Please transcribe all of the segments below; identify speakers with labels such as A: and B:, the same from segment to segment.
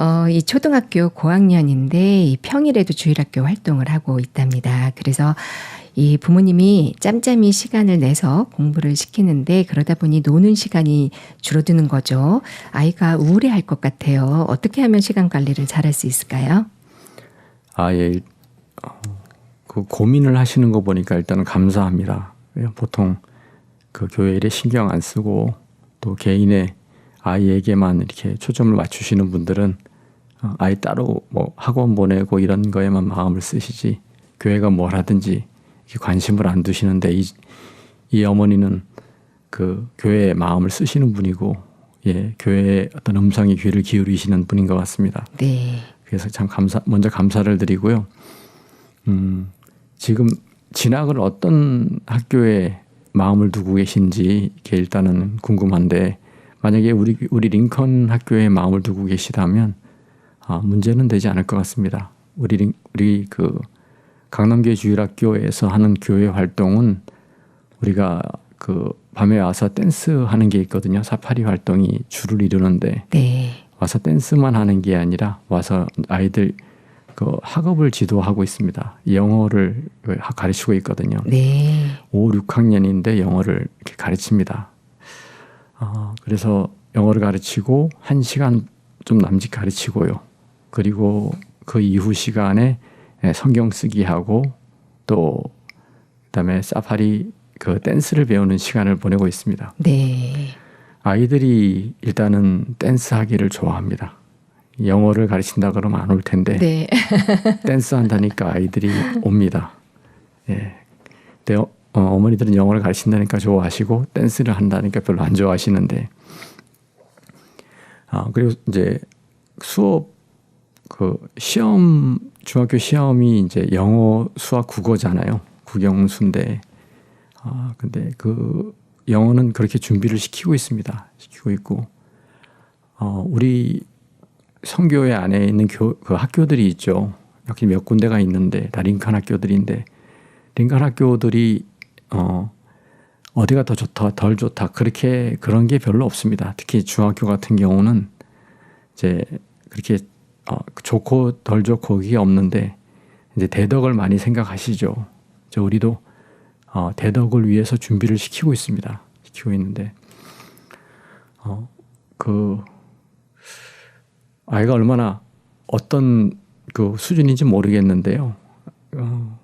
A: 어, 이 초등학교 고학년인데 이 평일에도 주일학교 활동을 하고 있답니다. 그래서 이 부모님이 짬짬이 시간을 내서 공부를 시키는데 그러다 보니 노는 시간이 줄어드는 거죠. 아이가 우울해할 것 같아요. 어떻게 하면 시간 관리를 잘할 수 있을까요?
B: 아, 예. 어, 그 고민을 하시는 거 보니까 일단은 감사합니다. 예, 보통 그 교회 일에 신경 안 쓰고 또 개인의 아이에게만 이렇게 초점을 맞추시는 분들은 어, 아이 따로 뭐 학원 보내고 이런 거에만 마음을 쓰시지 교회가 뭘 하든지 관심을 안 두시는데 이, 이 어머니는 그 교회에 마음을 쓰시는 분이고 예 교회에 어떤 음성의 귀를 기울이시는 분인 것 같습니다.
A: 네.
B: 그래서 참 감사 먼저 감사를 드리고요. 음 지금 진학을 어떤 학교에 마음을 두고 계신지 이게 일단은 궁금한데 만약에 우리 우리 링컨 학교에 마음을 두고 계시다면 아, 문제는 되지 않을 것 같습니다. 우리 링, 우리 그 강남교회 주일학교에서 하는 교회 활동은 우리가 그 밤에 와서 댄스 하는 게 있거든요. 사파리 활동이 주를 이루는데
A: 네.
B: 와서 댄스만 하는 게 아니라 와서 아이들 그 학업을 지도하고 있습니다. 영어를 가르치고 있거든요.
A: 네.
B: 5, 6학년인데 영어를 이렇게 가르칩니다. 어, 그래서 영어를 가르치고 한 시간 좀 남짓 가르치고요. 그리고 그 이후 시간에 성경 쓰기 하고 또 그다음에 사파리 그 댄스를 배우는 시간을 보내고 있습니다.
A: 네.
B: 아이들이 일단은 댄스 하기를 좋아합니다. 영어를 가르친다 그러면 안 올 텐데
A: 네.
B: 댄스 한다니까 아이들이 옵니다. 예. 근데 어, 머니들은 영어를 가르친다니까 좋아하시고 댄스를 한다니까 별로 안 좋아하시는데 아 그리고 이제 수업 그 시험 중학교 시험이 이제 영어 수학 국어잖아요. 국영수인데 아 근데 그 영어는 그렇게 준비를 시키고 있습니다. 시키고 있고. 어 우리 성교회 안에 있는 교, 그 학교들이 있죠. 여기 몇 군데가 있는데 다 링컨 학교들인데. 링컨 학교들이 어, 어디가 더 좋다, 덜 좋다, 그렇게 그런 게 별로 없습니다. 특히 중학교 같은 경우는 이제 그렇게 어, 좋고 덜 좋고 그게 없는데 이제 대덕을 많이 생각하시죠. 저 우리도 어, 대덕을 위해서 준비를 시키고 있습니다. 시키고 있는데 어, 그 아이가 얼마나 어떤 그 수준인지 모르겠는데요. 어,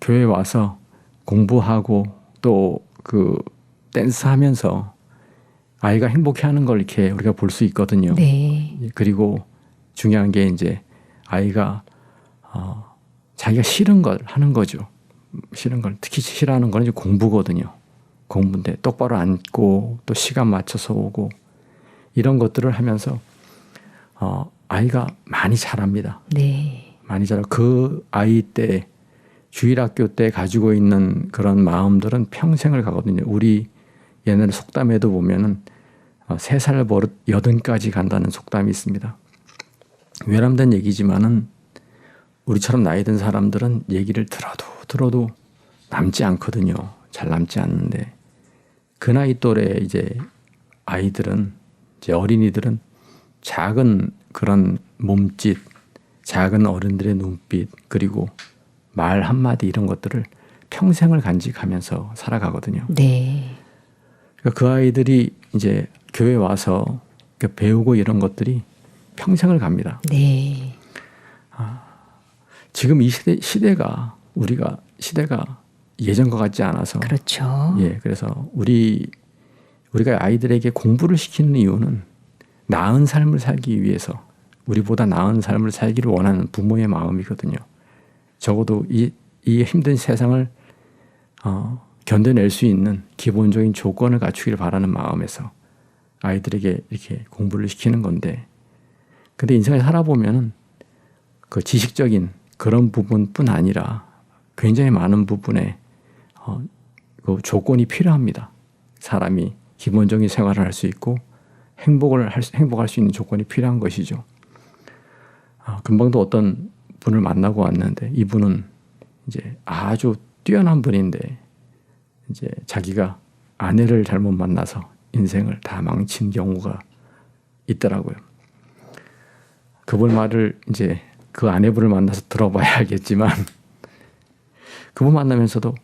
B: 교회 와서 공부하고 또 그 댄스 하면서 아이가 행복해 하는 걸 이렇게 우리가 볼 수 있거든요.
A: 네.
B: 그리고 중요한 게 이제 아이가 어, 자기가 싫은 걸 하는 거죠. 싫은 걸 특히 싫어하는 건 이제 공부거든요. 공부인데 똑바로 앉고 또 시간 맞춰서 오고 이런 것들을 하면서 어, 아이가 많이 자랍니다.
A: 네.
B: 많이 자라 그 아이 때 주일학교 때 가지고 있는 그런 마음들은 평생을 가거든요. 우리 옛날 속담에도 보면은 어, 세살 버릇 여든까지 간다는 속담이 있습니다. 외람된 얘기지만은 우리처럼 나이 든 사람들은 얘기를 들어도 들어도 남지 않거든요. 잘 남지 않는데 그 나이 또래 이제 아이들은 이제 어린이들은 작은 그런 몸짓, 작은 어른들의 눈빛 그리고 말 한마디 이런 것들을 평생을 간직하면서 살아가거든요.
A: 네.
B: 그러니까 그 아이들이 이제 교회 와서 배우고 이런 것들이 평생을 갑니다.
A: 네.
B: 아, 지금 이 시대 시대가 우리가 시대가 예전과 같지 않아서
A: 그렇죠.
B: 예, 그래서 우리 우리가 아이들에게 공부를 시키는 이유는 나은 삶을 살기 위해서 우리보다 나은 삶을 살기를 원하는 부모의 마음이거든요. 적어도 이, 이 힘든 세상을 어, 견뎌낼 수 있는 기본적인 조건을 갖추기를 바라는 마음에서 아이들에게 이렇게 공부를 시키는 건데, 근데 인생을 살아보면은 그 지식적인 그런 부분뿐 아니라 굉장히 많은 부분에 어, 그 조건이 필요합니다. 사람이 기본적인 생활을 할 수 있고 행복을 할 수, 행복할 수 있는 조건이 필요한 것이죠. 아, 금방도 어떤 분을 만나고 왔는데 이분은 이제 아주 뛰어난 분인데 이제 자기가 아내를 잘못 만나서 인생을 다 망친 경우가 있더라고요. 그분 말을 이제 그 아내분을 만나서 들어봐야 알겠지만 그분 만나면서도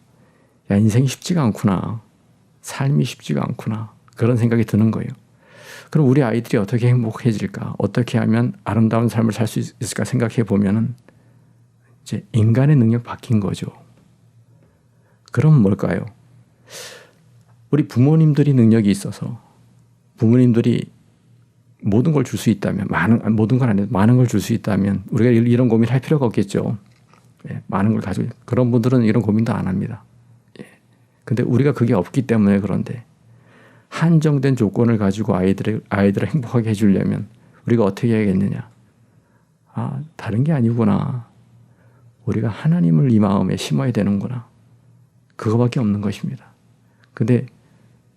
B: 야 인생이 쉽지가 않구나 삶이 쉽지가 않구나 그런 생각이 드는 거예요. 그럼 우리 아이들이 어떻게 행복해질까? 어떻게 하면 아름다운 삶을 살 수 있을까 생각해 보면은 이제 인간의 능력 바뀐 거죠. 그럼 뭘까요? 우리 부모님들이 능력이 있어서 부모님들이 모든 걸 줄 수 있다면 많은 아니, 모든 건 아니고 많은 걸 줄 수 있다면 우리가 이- 이런 고민 할 필요가 없겠죠. 예, 많은 걸 가지고 그런 분들은 이런 고민도 안 합니다. 예. 근데 우리가 그게 없기 때문에 그런데 한정된 조건을 가지고 아이들을 아이들을 행복하게 해주려면 우리가 어떻게 해야겠느냐? 아 다른 게 아니구나. 우리가 하나님을 이 마음에 심어야 되는구나. 그거밖에 없는 것입니다. 근데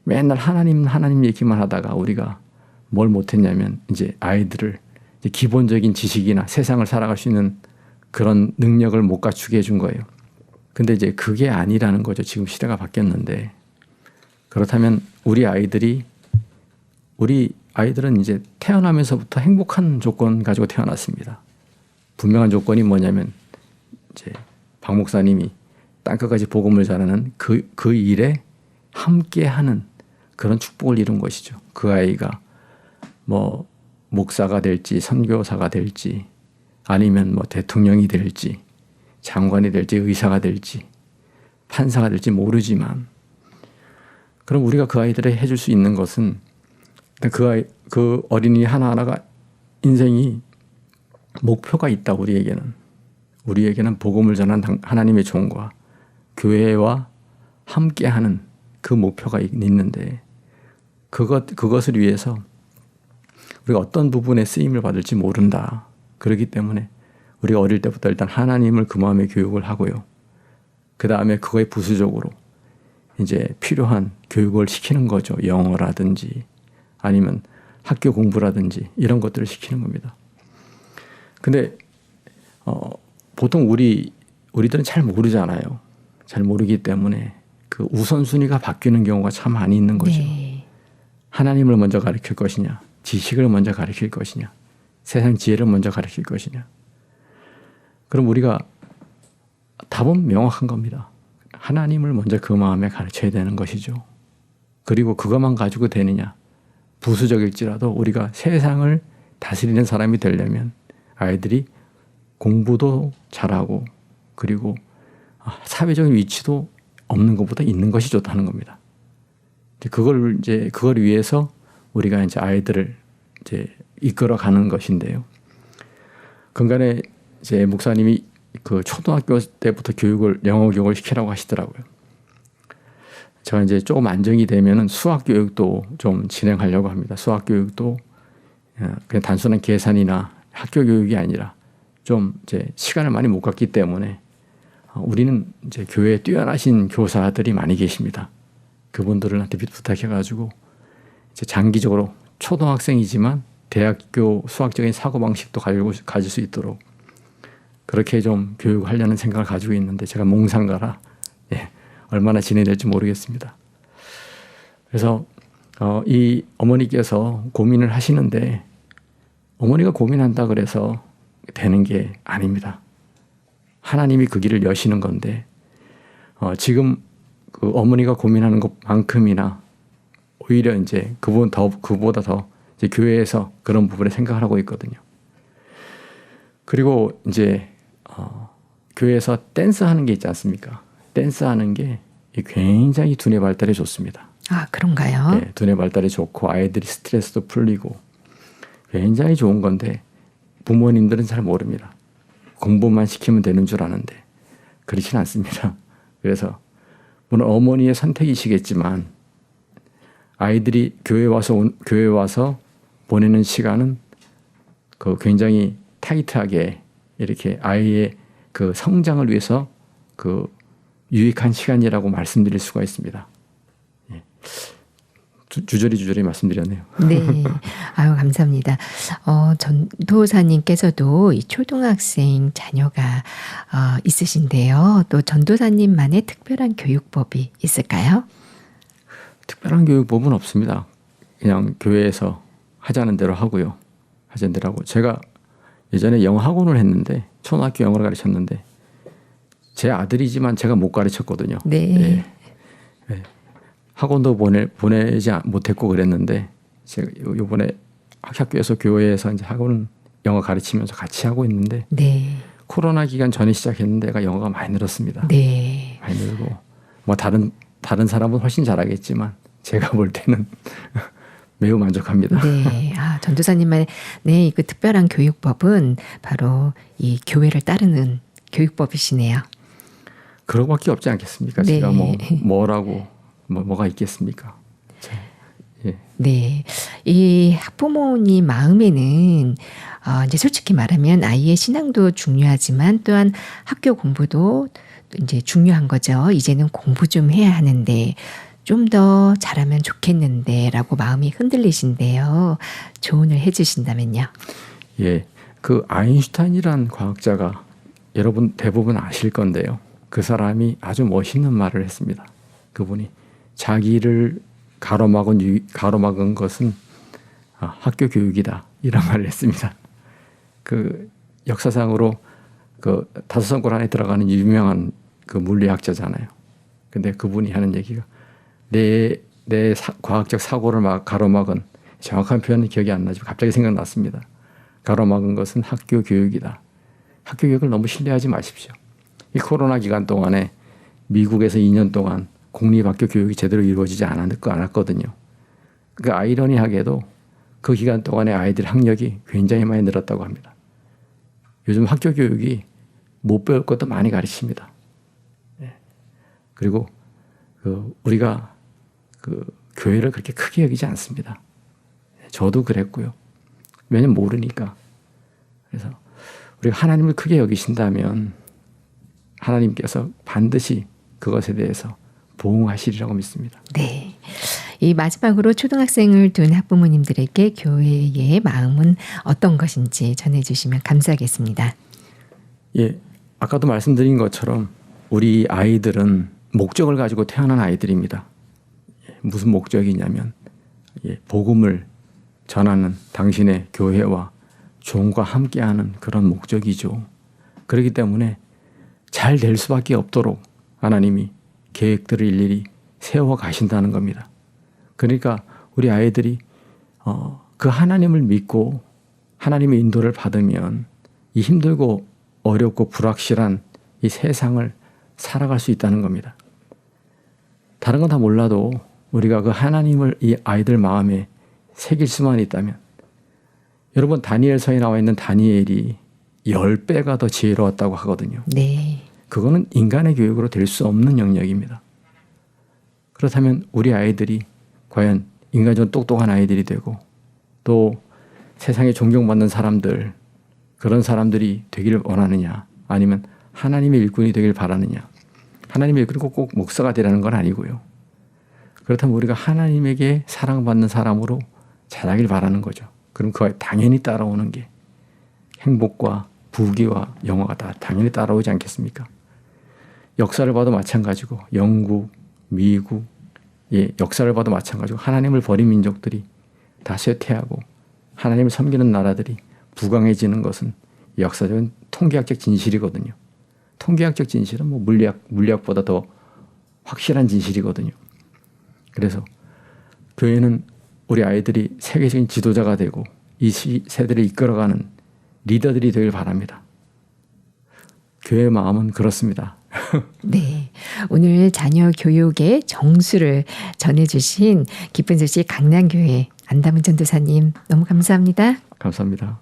B: 맨날 하나님 하나님 얘기만 하다가 우리가 뭘 못했냐면 이제 아이들을 이제 기본적인 지식이나 세상을 살아갈 수 있는 그런 능력을 못 갖추게 해준 거예요. 근데 이제 그게 아니라는 거죠. 지금 시대가 바뀌었는데 그렇다면 우리 아이들이 우리 아이들은 이제 태어나면서부터 행복한 조건 가지고 태어났습니다. 분명한 조건이 뭐냐면 이제 박 목사님이 땅끝까지 복음을 전하는 그, 그 일에 함께하는 그런 축복을 이룬 것이죠. 그 아이가 뭐 목사가 될지 선교사가 될지 아니면 뭐 대통령이 될지 장관이 될지 의사가 될지 판사가 될지 모르지만 그럼 우리가 그 아이들에 해줄 수 있는 것은 그 아이 그 어린이 하나 하나가 인생이 목표가 있다 우리에게는. 우리에게는 복음을 전한 당- 하나님의 종과 교회와 함께하는 그 목표가 있- 있는데 그것 그것을 위해서 우리가 어떤 부분에 쓰임을 받을지 모른다. 그렇기 때문에 우리가 어릴 때부터 일단 하나님을 그 마음에 교육을 하고요. 그 다음에 그거에 부수적으로 이제 필요한 교육을 시키는 거죠. 영어라든지 아니면 학교 공부라든지 이런 것들을 시키는 겁니다. 근데 어, 보통 우리 우리들은 잘 모르잖아요. 잘 모르기 때문에 그 우선순위가 바뀌는 경우가 참 많이 있는 거죠.
A: 네.
B: 하나님을 먼저 가르칠 것이냐, 지식을 먼저 가르칠 것이냐, 세상 지혜를 먼저 가르칠 것이냐. 그럼 우리가 답은 명확한 겁니다. 하나님을 먼저 그 마음에 가르쳐야 되는 것이죠. 그리고 그것만 가지고 되느냐. 부수적일지라도 우리가 세상을 다스리는 사람이 되려면 아이들이 공부도 잘하고 그리고 아, 사회적인 위치도 없는 것보다 있는 것이 좋다는 겁니다. 그걸 이제 그걸 위해서 우리가 이제 아이들을 이제 이끌어 가는 것인데요. 근간에 이제 목사님이 그 초등학교 때부터 교육을 영어 교육을 시키라고 하시더라고요. 제가 이제 조금 안정이 되면은 수학 교육도 좀 진행하려고 합니다. 수학 교육도 어, 그냥 단순한 계산이나 학교 교육이 아니라 좀 이제 시간을 많이 못 갖기 때문에 어, 우리는 이제 교회에 뛰어나신 교사들이 많이 계십니다. 그분들한테 부탁해가지고 이제 장기적으로 초등학생이지만 대학교 수학적인 사고 방식도 가지고 가질 수 있도록 그렇게 좀 교육하려는 생각을 가지고 있는데 제가 몽상가라 예, 얼마나 진행될지 모르겠습니다. 그래서 어, 이 어머니께서 고민을 하시는데 어머니가 고민한다 그래서 되는 게 아닙니다. 하나님이 그 길을 여시는 건데 어, 지금 그 어머니가 고민하는 것만큼이나 오히려 이제 그분 더 그보다 더 이제 교회에서 그런 부분에 생각을 하고 있거든요. 그리고 이제 어, 교회에서 댄스 하는 게 있지 않습니까? 댄스 하는 게 굉장히 두뇌 발달에 좋습니다.
A: 아, 그런가요?
B: 네, 두뇌 발달이 좋고 아이들이 스트레스도 풀리고 굉장히 좋은 건데 부모님들은 잘 모릅니다. 공부만 시키면 되는 줄 아는데 그렇진 않습니다. 그래서 물론 어머니의 선택이시겠지만 아이들이 교회 와서 온, 교회 와서 보내는 시간은 그 굉장히 타이트하게 이렇게 아이의 그 성장을 위해서 그 유익한 시간이라고 말씀드릴 수가 있습니다. 주- 주저리 주저리 말씀드렸네요.
A: 네. 아유, 감사합니다. 어, 전도사님께서도 이 초등학생 자녀가 어, 있으신데요. 또 전도사님만의 특별한 교육법이 있을까요?
B: 특별한 교육법은 없습니다. 그냥 교회에서 하자는 대로 하고요. 하자는 대로 하고 제가 예전에 영어 학원을 했는데 초등학교 영어를 가르쳤는데 제 아들이지만 제가 못 가르쳤거든요.
A: 네.
B: 예. 학원도 보내 보내지 않- 못했고 그랬는데 제가 요- 요번에 학교에서 교회에서 이제 학원 영어 가르치면서 같이 하고 있는데
A: 네.
B: 코로나 기간 전에 시작했는데 애가 영어가 많이 늘었습니다.
A: 네.
B: 많이 늘고 뭐 다른 다른 사람은 훨씬 잘하겠지만 제가 볼 때는 매우 만족합니다.
A: 네. 아, 전도사님만의 네, 그 특별한 교육법은 바로 이 교회를 따르는 교육법이시네요.
B: 그러고밖에 없지 않겠습니까?
A: 네.
B: 제가 뭐 뭐라고 뭐 뭐가 있겠습니까? 자, 예.
A: 네. 이 학부모님 마음에는 어, 이제 솔직히 말하면 아이의 신앙도 중요하지만 또한 학교 공부도 이제 중요한 거죠. 이제는 공부 좀 해야 하는데 좀 더 잘하면 좋겠는데 라고 마음이 흔들리신데요. 조언을 해주신다면요.
B: 예, 그 아인슈타인이란 과학자가 여러분 대부분 아실 건데요. 그 사람이 아주 멋있는 말을 했습니다. 그분이 자기를 가로막은 유- 가로막은 것은 아, 학교 교육이다 이런 말을 했습니다. 그 역사상으로 그 다섯 손가락 안에 들어가는 유명한 그 물리학자잖아요. 근데 그분이 하는 얘기가 내, 내 사- 과학적 사고를 막 가로막은 정확한 표현은 기억이 안 나지만 갑자기 생각났습니다. 가로막은 것은 학교 교육이다. 학교 교육을 너무 신뢰하지 마십시오. 이 코로나 기간 동안에 미국에서 2년 동안 공립학교 교육이 제대로 이루어지지 않았, 않았거든요. 그 아이러니하게도 그 기간 동안에 아이들 학력이 굉장히 많이 늘었다고 합니다. 요즘 학교 교육이 못 배울 것도 많이 가르칩니다. 예. 그리고 그 우리가 그 교회를 그렇게 크게 여기지 않습니다. 저도 그랬고요. 왜냐면 모르니까. 그래서 우리가 하나님을 크게 여기신다면 하나님께서 반드시 그것에 대해서 보응하시리라고 믿습니다.
A: 네. 이 마지막으로 초등학생을 둔 학부모님들에게 교회의 마음은 어떤 것인지 전해주시면 감사하겠습니다.
B: 예, 아까도 말씀드린 것처럼 우리 아이들은 목적을 가지고 태어난 아이들입니다. 예, 무슨 목적이냐면 예, 복음을 전하는 당신의 교회와 종과 함께하는 그런 목적이죠. 그렇기 때문에 잘 될 수밖에 없도록 하나님이 계획들을 일일이 세워 가신다는 겁니다. 그러니까 우리 아이들이 어, 그 하나님을 믿고 하나님의 인도를 받으면 이 힘들고 어렵고 불확실한 이 세상을 살아갈 수 있다는 겁니다. 다른 건 다 몰라도 우리가 그 하나님을 이 아이들 마음에 새길 수만 있다면 여러분 다니엘서에 나와 있는 다니엘이 열 배가 더 지혜로웠다고 하거든요.
A: 네.
B: 그거는 인간의 교육으로 될 수 없는 영역입니다. 그렇다면 우리 아이들이 과연 인간적으로 똑똑한 아이들이 되고 또 세상에 존경받는 사람들 그런 사람들이 되기를 원하느냐 아니면 하나님의 일꾼이 되길 바라느냐 하나님의 일꾼이 꼭, 꼭 목사가 되라는 건 아니고요. 그렇다면 우리가 하나님에게 사랑받는 사람으로 자라길 바라는 거죠. 그럼 그와 당연히 따라오는 게 행복과 부귀와 영화가 다 당연히 따라오지 않겠습니까? 역사를 봐도 마찬가지고 영국, 미국, 예, 역사를 봐도 마찬가지고 하나님을 버린 민족들이 다 쇠퇴하고 하나님을 섬기는 나라들이 부강해지는 것은 역사적인 통계학적 진실이거든요. 통계학적 진실은 뭐 물리학 물리학보다 더 확실한 진실이거든요. 그래서 교회는 우리 아이들이 세계적인 지도자가 되고 이 시- 세대를 이끌어가는 리더들이 되길 바랍니다. 교회의 마음은 그렇습니다.
A: 네. 오늘 자녀 교육의 정수를 전해주신 기쁜 소식 강남교회 안담은 전도사님 너무 감사합니다.
B: 감사합니다.